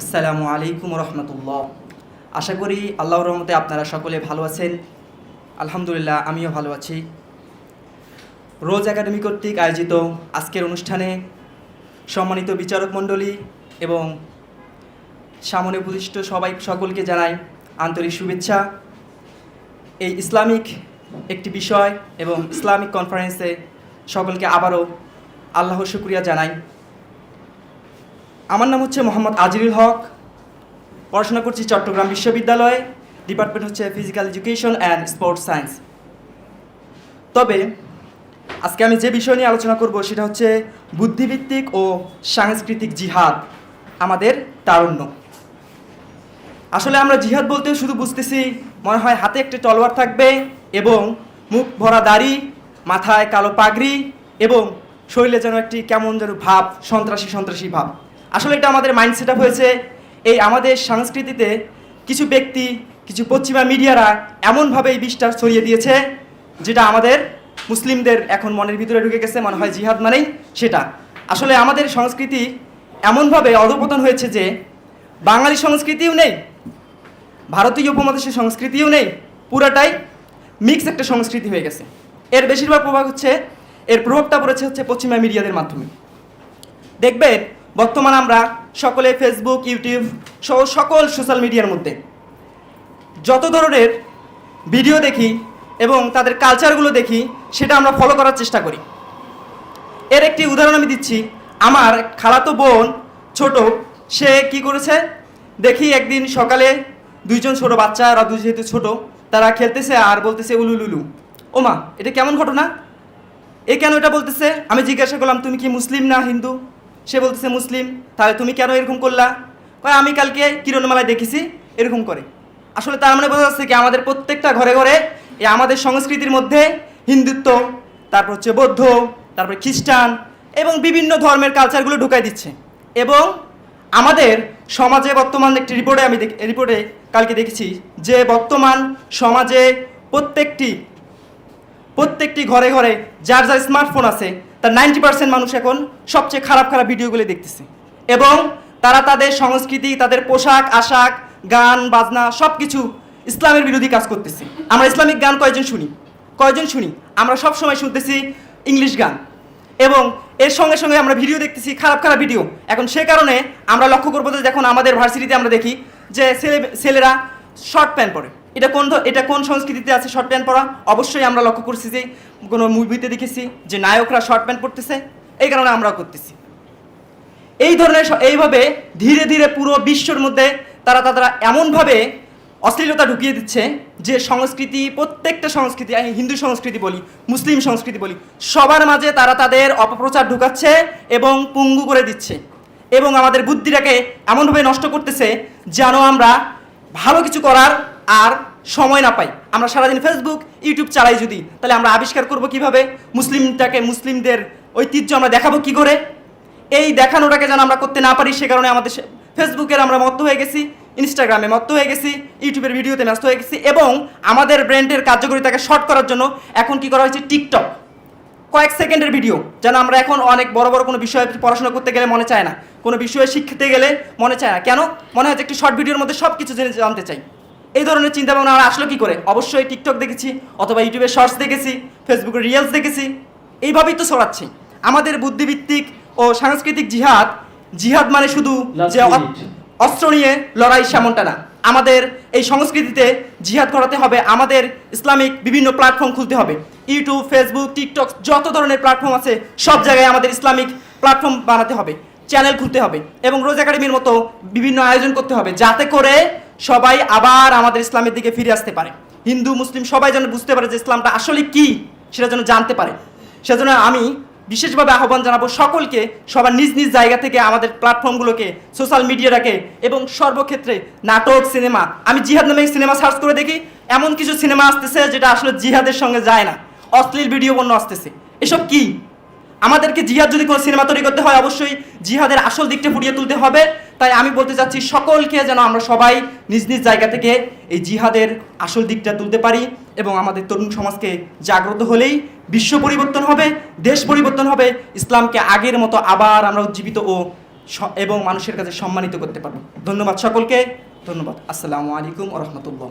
আসসালামু আলাইকুম রহমতুল্লাহ। আশা করি আল্লাহর রহমতে আপনারা সকলে ভালো আছেন। আলহামদুলিল্লাহ, আমিও ভালো আছি। রোজ একাডেমি কর্তৃক আয়োজিত আজকের অনুষ্ঠানে সম্মানিত বিচারক মণ্ডলী এবং সামনে উপদিষ্ট সবাই সকলকে জানাই আন্তরিক শুভেচ্ছা। এই ইসলামিক একটি বিষয় এবং ইসলামিক কনফারেন্সে সকলকে আবারও আল্লাহ শুক্রিয়া জানাই। আমার নাম হচ্ছে মোহাম্মদ আজিরুল হক। পড়াশোনা করছি চট্টগ্রাম বিশ্ববিদ্যালয়ে। ডিপার্টমেন্ট হচ্ছে physical education and sports science তবে, আজকে আমি যে বিষয় নিয়ে আলোচনা করব সেটা হচ্ছে বুদ্ধিভিত্তিক ও সাংস্কৃতিক জিহাদ, আমাদের তারুণ্য। আসলে আমরা জিহাদ বলতে শুধু বুঝতেছি, মনে হয় হাতে একটি তলোয়ার থাকবে এবং মুখ ভরা দাড়ি, মাথায় কালো পাগড়ি এবং শরীরে যেন একটি কেমন যেন ভাব, সন্ত্রাসী সন্ত্রাসী ভাব। আসলে এটা আমাদের মাইন্ড সেট হয়েছে। এই আমাদের সংস্কৃতিতে কিছু ব্যক্তি, কিছু পশ্চিমা মিডিয়ারা এমনভাবে এই বিষটা ছড়িয়ে দিয়েছে, যেটা আমাদের মুসলিমদের এখন মনের ভিতরে ঢুকে গেছে, মনে হয় জিহাদ মানেই সেটা। আসলে আমাদের সংস্কৃতি এমনভাবে অধপতন হয়েছে যে বাঙালি সংস্কৃতিও নেই, ভারতীয় উপমহাদেশের সংস্কৃতিও নেই, পুরাটাই মিক্স একটা সংস্কৃতি হয়ে গেছে। এর বেশিরভাগ প্রভাব হচ্ছে, এর প্রভাবটা পড়েছে হচ্ছে পশ্চিমা মিডিয়াদের মাধ্যমে। দেখবেন বর্তমান আমরা সকলে ফেসবুক ইউটিউব সহ সকল সোশ্যাল মিডিয়ার মধ্যে। যত ধরনের ভিডিও দেখি এবং তাদের কালচারগুলো দেখি, সেটা আমরা ফলো করার চেষ্টা করি। এর একটি উদাহরণ আমি দিচ্ছি। আমার খালাতো বোন ছোট, সে কি করেছে? দেখি একদিন সকালে দুইজন ছোট বাচ্চা ওরা দুই যেহেতু ছোট, তারা খেলতেছে আর বলতেছে উলুলুলু। ওমা এটা কেমন ঘটনা? এ কেন এটা বলতেছে? আমি জিজ্ঞাসা করলাম, তুমি কি মুসলিম না হিন্দু? সে বলতেছে, মুসলিম, তাহলে তুমি কেন এরকম করলা? কয়, আমি কালকে কিরণমালায় দেখেছি, এরকম করে। আসলে তার মানে বোঝা যাচ্ছে কি, আমাদের প্রত্যেকটা ঘরে ঘরে এই আমাদের সংস্কৃতির মধ্যে হিন্দুত্ব, তারপর হচ্ছে বৌদ্ধ, তারপর খ্রিস্টান এবং বিভিন্ন ধর্মের কালচারগুলো ঢুকাই দিচ্ছে। এবং আমাদের সমাজে বর্তমান একটি রিপোর্টে আমি রিপোর্টে কালকে দেখেছি যে বর্তমান সমাজে প্রত্যেকটি প্রত্যেকটি ঘরে ঘরে যার যার স্মার্টফোন আছে তার নাইনটি পার্সেন্ট মানুষ এখন সবচেয়ে খারাপ খারাপ ভিডিওগুলি দেখতেছে। এবং তারা তাদের সংস্কৃতি, তাদের পোশাক, আশাক, গান, বাজনা সব কিছু ইসলামের বিরোধী কাজ করতেছে। আমরা ইসলামিক গান কয়জন শুনি? কয়জন শুনি? আমরা সব সময় শুনতেছি ইংলিশ গান। এবং এর সঙ্গে সঙ্গে আমরা ভিডিও দেখতেছি খারাপ খারাপ ভিডিও। এখন সে কারণে আমরা লক্ষ্য করব যে যখন আমাদের ভার্সিটিতে আমরা দেখি যে ছেলে ছেলেরা শর্ট প্যান্ট পরে। এটা কোন এটা কোন সংস্কৃতিতে আছে শর্ট প্যান্ট পরা? অবশ্যই আমরা লক্ষ্য করছি যে কোনো মুভিতে দেখেছি যে নায়করা শর্ট প্যান্ট পরতেছে, এই কারণে আমরাও করতেছি। এই ধরনের এইভাবে ধীরে ধীরে পুরো বিশ্বর মধ্যে তারা তারা এমনভাবে অশ্লীলতা ঢুকিয়ে দিচ্ছে যে সংস্কৃতি, প্রত্যেকটা সংস্কৃতি হিন্দু সংস্কৃতি বলি, মুসলিম সংস্কৃতি বলি, সবার মাঝে তারা তাদের অপপ্রচার ঢুকাচ্ছে এবং পুঙ্গু করে দিচ্ছে। এবং আমাদের বুদ্ধিটাকে এমনভাবে নষ্ট করতেছে যেন আমরা ভালো কিছু করার আর সময় না পাই। আমরা সারাদিন ফেসবুক ইউটিউব চালাই যদি, তাহলে আমরা আবিষ্কার করব কীভাবে? মুসলিমটাকে মুসলিমদের ঐতিহ্য আমরা দেখাবো কি করে? এই দেখানোটাকে যেন আমরা করতে না পারি, সে কারণে আমাদের ফেসবুকের আমরা মত্ত হয়ে গেছি ইনস্টাগ্রামে মত্ত হয়ে গেছি ইউটিউবের ভিডিওতে ব্যস্ত হয়ে গেছি এবং আমাদের ব্র্যান্ডের কার্যকারিতাকে শর্ট করার জন্য এখন কি করা হয়েছে? টিকটক কয়েক সেকেন্ডের ভিডিও, যেন আমরা এখন অনেক বড় বড় কোনো বিষয়ে পড়াশোনা করতে গেলে মনে চায় না। কোনো বিষয়ে শিখতে গেলে মনে চায় না। কেন? মনে হয় যে একটি শর্ট ভিডিওর মধ্যে সব কিছু জেনে জানতে চাই। এই ধরনের চিন্তা ভাবনা আমরা আসলো কি করে? অবশ্যই টিকটক দেখেছি অথবা ইউটিউবে শর্টস দেখেছি ফেসবুকে রিলস দেখেছি এইভাবেই তো ছড়াচ্ছি। আমাদের বুদ্ধিভিত্তিক ও সাংস্কৃতিক জিহাদ জিহাদ মানে শুধু যে অস্ত্র নিয়ে লড়াই সেমনটা না। আমাদের এই সংস্কৃতিতে জিহাদ করাতে হবে আমাদের ইসলামিক বিভিন্ন প্ল্যাটফর্ম খুলতে হবে। ইউটিউব ফেসবুক টিকটক যত ধরনের প্ল্যাটফর্ম আছে সব জায়গায় আমাদের ইসলামিক প্ল্যাটফর্ম বানাতে হবে চ্যানেল খুলতে হবে এবং রোজ একাডেমির মতো বিভিন্ন আয়োজন করতে হবে যাতে করে সবাই আবার আমাদের ইসলামের দিকে ফিরে আসতে পারে। হিন্দু, মুসলিম সবাই যেন বুঝতে পারে যে ইসলামটা আসলে কি, সেটা যেন জানতে পারে। সেজন্য আমি বিশেষভাবে আহ্বান জানাব সকলকে সবার নিজ নিজ জায়গা থেকে আমাদের প্ল্যাটফর্মগুলোকে সোশ্যাল মিডিয়াটাকে এবং সর্বক্ষেত্রে নাটক সিনেমা আমি জিহাদ নামে সিনেমা সার্চ করে দেখি, এমন কিছু সিনেমা আসতেছে যেটা আসলে জিহাদের সঙ্গে যায় না। অশ্লীল ভিডিও পণ্য আসতেছে। এসব কি? আমাদেরকে জিহাদ যদি কোনো সিনেমা তৈরি করতে হয়, অবশ্যই জিহাদের আসল দিকটা ফুটিয়ে তুলতে হবে। তাই আমি বলতে চাচ্ছি সকলকে যেন আমরা সবাই নিজ নিজ জায়গা থেকে এই জিহাদের আসল দিকটা তুলতে পারি এবং আমাদের তরুণ সমাজকে জাগ্রত হলেই বিশ্ব পরিবর্তন হবে, দেশ পরিবর্তন হবে, ইসলামকে আগের মতো আবার আমরা উজ্জীবিত ও এবং মানুষের কাছে সম্মানিত করতে পারব। ধন্যবাদ সকলকে, ধন্যবাদ। আসসালামু আলাইকুম রহমতুল্লাহ।